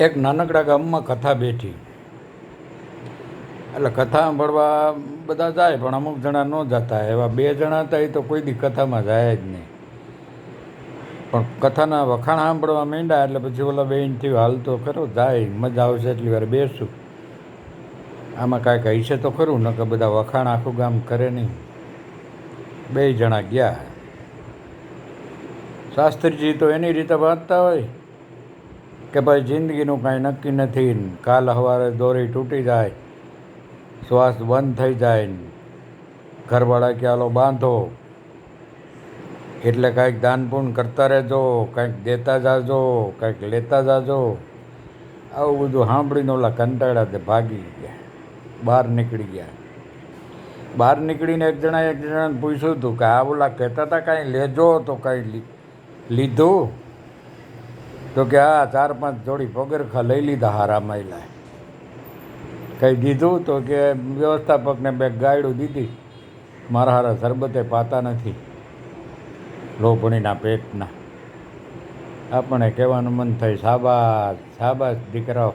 એક નાનકડા ગામમાં કથા બેઠી. એટલે કથા સાંભળવા બધા જાય, પણ અમુક જણા ન જતા. એવા બે જણા હતા, એ તો કોઈ દી કથામાં જાય જ નહીં. પણ કથાના વખાણ સાંભળવા માંડ્યા, એટલે પછી ઓલા બેન થયું, હાલ તો ખરો, જાય, મજા આવશે, એટલી વાર બેસું. આમાં કાંઈક હશે તો ખરું, નકર બધા વખાણ આખું ગામ કરે નહીં. બે જણા ગયા. શાસ્ત્રીજી તો એની રીતે વાંચતા હોય. કે ભાઈ જિંદગીનું કાંઈ નક્કી નથી કાલ સવારે દોરી તૂટી જાય, શ્વાસ બંધ થઈ જાય ઘરવાળા કે આલો બાંધો. એટલે કાંઈક દાન પુણ્ય કરતા રહેજો, કાંઈક દેતા જાજો, કાંઈક લેતા જાજો. આવું બધું સાંભળીને ઓલા કંટાળ્યા તે ભાગી ગયા, બહાર નીકળી ગયા. બહાર નીકળીને એક જણા એક જણાને પૂછ્યું હતું કે આ ઓલા કહેતા હતા કાંઈ લેજો તો કાંઈ લીધું? તો કે હા ચાર પાંચ જોડી પગરખા લઈ લીધા હારા માયલા. કંઈ દીધું તો કે, વ્યવસ્થાપકને બે ગાયડું દીધી. મારા હારા શરબતે પાતા નથી. લોભણીના પેટના. આપણે કહેવાનું મન થાય, શાબાશ શાબાશ દીકરાઓ.